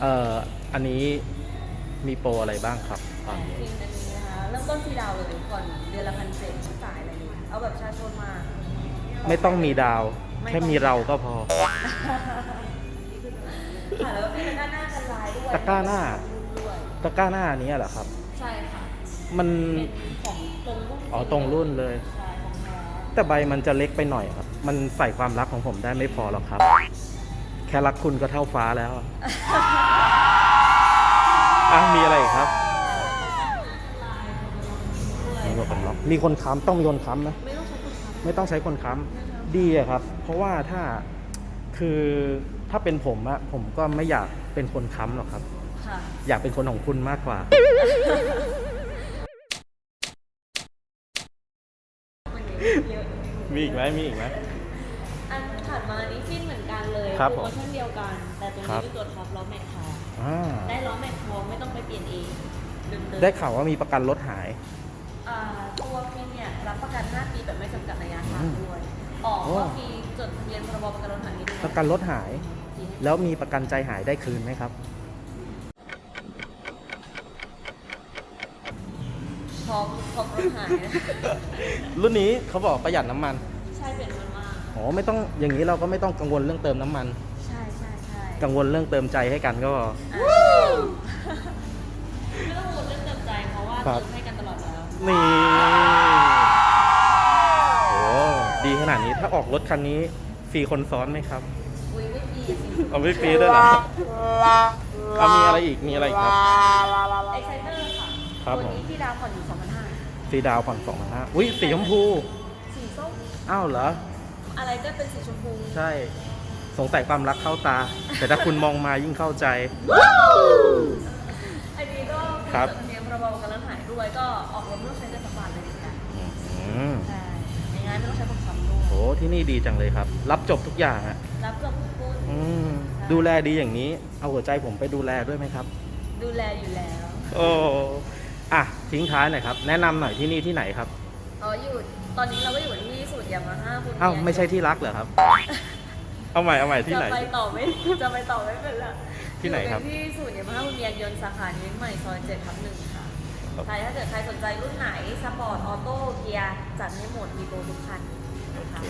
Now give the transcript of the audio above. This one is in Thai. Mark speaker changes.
Speaker 1: เอ่ออันนี้มีโปรอะไรบ้างครับตอนนี้
Speaker 2: ฟิล์มอันนี้นะคะเริ่มต้นฟรีดาวน์เลยก่อนเดือนละพันเจ็ดจ่ายอะไรอย่างเงี้ยเอาแบบประชาชนมา
Speaker 1: ไม่ต้องมีดาว
Speaker 2: ไม่ต้อง
Speaker 1: แค่มีเราก็พอ
Speaker 2: ค่ะแล้วก็มีตะกร้าหน้ากันลายด้วย
Speaker 1: ตะกร้าหน้า
Speaker 2: ด้วย
Speaker 1: ตะกร้าหน้านี้เหรอครับ
Speaker 2: ใช่ค่ะ
Speaker 1: มัน
Speaker 2: เป็นของตรงรุ่น
Speaker 1: อ๋อตรงรุ่นเลย
Speaker 2: ใช่ของแท้
Speaker 1: แต่ใบมันจะเล็กไปหน่อยครับ มันใส่ความรักของผมได้ไม่พอหรอกครับ แค่รักคุณก็เท่าฟ้าแล้วอะ อะมีอะไรอีกครับมีหมวกกันน็อกมีคนค้ำต้องมีคนค้ำไหม
Speaker 2: ไม่ต้องใช้คนท
Speaker 1: ไม่ต้องใช้คนค้ำดีอะครับ เพราะว่าถ้าคือถ้าเป็นผมอะผมก็ไม่อยากเป็นคนค้ำหรอกครับำ
Speaker 2: ค่ะ
Speaker 1: อยากเป็นคนของคุณมากกว่า
Speaker 2: วันนี้เยอะ
Speaker 1: มีอีกไหมมีอีกไหม
Speaker 2: อันถัดมานี้ฟินเหมือนกันเลย
Speaker 1: ครับ
Speaker 2: โปร
Speaker 1: ผม
Speaker 2: โมชั่นเดียวกัน แต่ตัว
Speaker 1: ครั
Speaker 2: นี้
Speaker 1: บ
Speaker 2: เป็นตัวท็อปล้อแม็กทอง
Speaker 1: อ่า
Speaker 2: ได้ล้อแม็กทองไม่ต้องไปเปลี่ยนเองเดิมๆ
Speaker 1: ได้ข่าวว่ามีประกันรถหาย
Speaker 2: อ่าตัวฟินเนี่ยรับประกัน 5 ปีแบบไม่จำกัดระยะทาง
Speaker 1: อืม
Speaker 2: ด้วยออก
Speaker 1: โอ้
Speaker 2: ก็ฟรีจดทะเบียนพรบประกันรถหายให้ด้วย
Speaker 1: ประกันรถหาย
Speaker 2: ฟรีให้
Speaker 1: แล้วมีประกันใจหายได้คืนไหมครับ
Speaker 2: พร้อมพร้อมรถหายนะ
Speaker 1: รุ่นนี้เขาบอกประหยัดน้ำมัน
Speaker 2: ใช่เป็นมันมาก
Speaker 1: อ๋อไม่ต้องอย่างนี้เราก็ไม่ต้องกังวลเรื่องเติมน้ำมัน
Speaker 2: ใช่ใช่ใช่
Speaker 1: กังวลเรื่องเติมใจให้กันก็พอ
Speaker 2: อ่าไม่ต้องกังวลเรื่องเติมใจเพราะว่า
Speaker 1: ครับ
Speaker 2: เติมให้กันตลอดแล้ว
Speaker 1: นี่โอ้ดีขนาดนี้ถ้าออกรถคันนี้ฟรีคนซ้อนไหมครับ
Speaker 2: อุ้ยไม่ฟรีสิ
Speaker 1: เอาไม่ฟรีด้วยเหรอเอามีอะไรอีกมีอะไรอีกครับ
Speaker 2: ไอไซเนอร์ค่ะ
Speaker 1: ครับ
Speaker 2: ตัว
Speaker 1: ผม
Speaker 2: นี้ที่ดาวผ่อนอยู่2,500
Speaker 1: ฟรีดาวน์ผ่อนสองพันห้าอุ้ยสีชมพู
Speaker 2: สีส้ม
Speaker 1: อ้าวเหรอ
Speaker 2: อะไรก็เป็นสีชมพู
Speaker 1: ใช่ สงสัยความรักเข้าตา แต่ถ้าคุณมองมายิ่งเข้าใจ
Speaker 2: อันนี้ก็
Speaker 1: ครับ
Speaker 2: จดทะเบียนพรบประกันรถหายด้วยก็ออกรถไม่ต้องใช้เงินสักบาทเลยเหมือนกัน
Speaker 1: อืม
Speaker 2: ใช่ในงานไม่ต้องใช้คนค้ำด้วย
Speaker 1: โหที่นี่ดีจังเลยครับ รับจบทุกอย่างอะ
Speaker 2: รับจบทุกคน
Speaker 1: อืมดูแลดีอย่างนี้ เอาหัวใจผมไปดูแลด้วยไหมครับ
Speaker 2: ดูแลอยู่แล้ว
Speaker 1: โอ้อะทิ้งท้ายหน่อยครับ แนะนำหน่อยที่นี่ที่ไหนครับ
Speaker 2: อ๋ออยู่ตอนนี้เราก็อยู่ที่สูตร ยามาฮ่าคุณ
Speaker 1: อ้าวไม่ใช่ที่รักเหรอครับ เอาใหม่เอาใหม่ที่ไหน
Speaker 2: จะไปต่อไม่จะไปต่อไม่เป็นละ
Speaker 1: ที่ไหนครับ
Speaker 2: อยู่ที่สูตรยามาฮ่าคุณเมียนยนต์สาขานี้ใหม่ซอยเจ็ดทับหนึ่งค่ะใครถ้าเกิดใครสนใจรุ่นไหนสปอร์ตออโต้เกียร์จัดให้หมดมีโปรทุกคัน
Speaker 1: โอ
Speaker 2: นะคะ